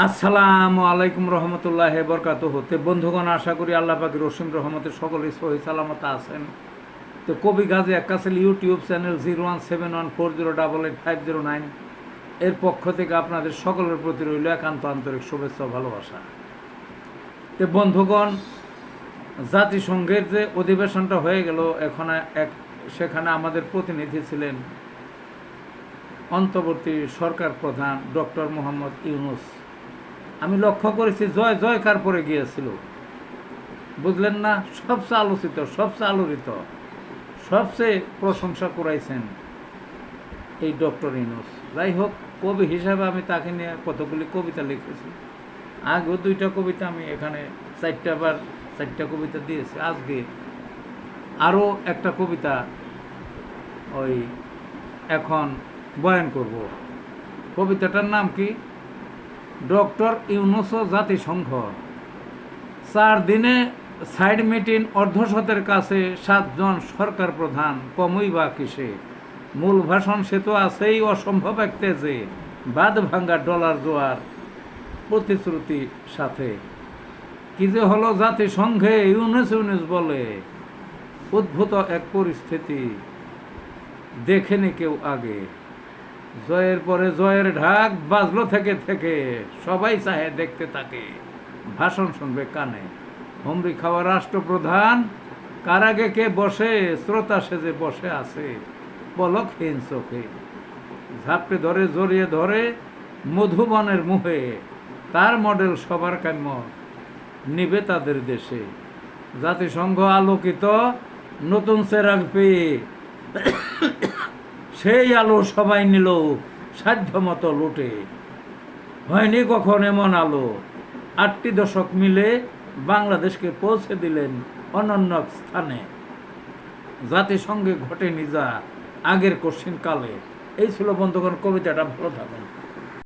আসসালামু আলাইকুম রহমতুল্লাহ বরকাত হতে বন্ধুগণ, আশা করি আল্লাহ পাকি রসিম রহমতের সকলে সহি সালামত আছেন। তো কবি Gazi একাসেল YouTube channel zero one seven one four zero double eight five zero nine এর পক্ষ থেকে আপনাদের সকলের প্রতি রইল একান্ত আন্তরিক শুভেচ্ছা ভালোবাসা। তো বন্ধুগণ, জাতিসংঘের যে অধিবেশনটা হয়ে গেল, এখন এক, সেখানে আমাদের প্রতিনিধি ছিলেন অন্তর্বর্তী সরকার প্রধান ডক্টর মোহাম্মদ ইউনুস। আমি লক্ষ্য করেছি জয় জয়কার পরে গিয়েছিল? বুঝলেন না? সবচেয়ে আলোচিত, সবচেয়ে আলোড়িত, সবচেয়ে প্রশংসা করাইছেন এই ডক্টর ইউনুস। যাই হোক, কবি হিসাবে আমি তাকে নিয়ে কতগুলি কবিতা লিখেছি। আগেও দুইটা কবিতা আমি এখানে চারটা বার, চারটা কবিতা দিয়েছি। আজকে আরও একটা কবিতা ওই এখন বয়ান করব। কবিতাটার নাম কি? ডক্টর ইউনুস জাতিসংঘ। চার দিনে সাইড মিটিং অর্ধশতের কাছে সাতজন সরকার প্রধান কমই বা কিসে। মূল ভাষণ সে তো আছেই অসম্ভব এক যে বাদ ভাঙ্গা ডলার জোয়ার প্রতিশ্রুতি সাথে। কি যে হলো জাতিসংঘে ইউনুস ইউনুস বলে, উদ্ভূত এক পরিস্থিতি দেখেনি কেউ আগে। জয়ের পরে জয়ের ঢাক বাজলো থেকে থেকে। সবাই চাহে দেখতে থাকে। ভাষণ শুনবে কানে। হুমরি খাওয়া রাষ্ট্রপ্রধান, কার আগে কে বসে, শ্রোতা সেজে বসে আছে। পলকহীন চোখে। ঝাপটে ধরে, জড়িয়ে ধরে, মধুবনের মুহে। তার মডেল সবার কাম্য, নিবে তাদের দেশে। জাতিসংঘ আলোকিত নতুন চেরাগ পেয়ে সেই আলো সবাই নিল সাধ্য মতো লুটে। হয়নি কখন এমন আলো। আটটি দশক মিলে বাংলাদেশকে পৌঁছে দিলেন অনন্য স্থানে। জাতিসংঘে ঘটে নিজা আগের কোশ্চিনকালে কালে। এই ছিল বন্ধুগণ, কবিতাটা ভালো থাকুন।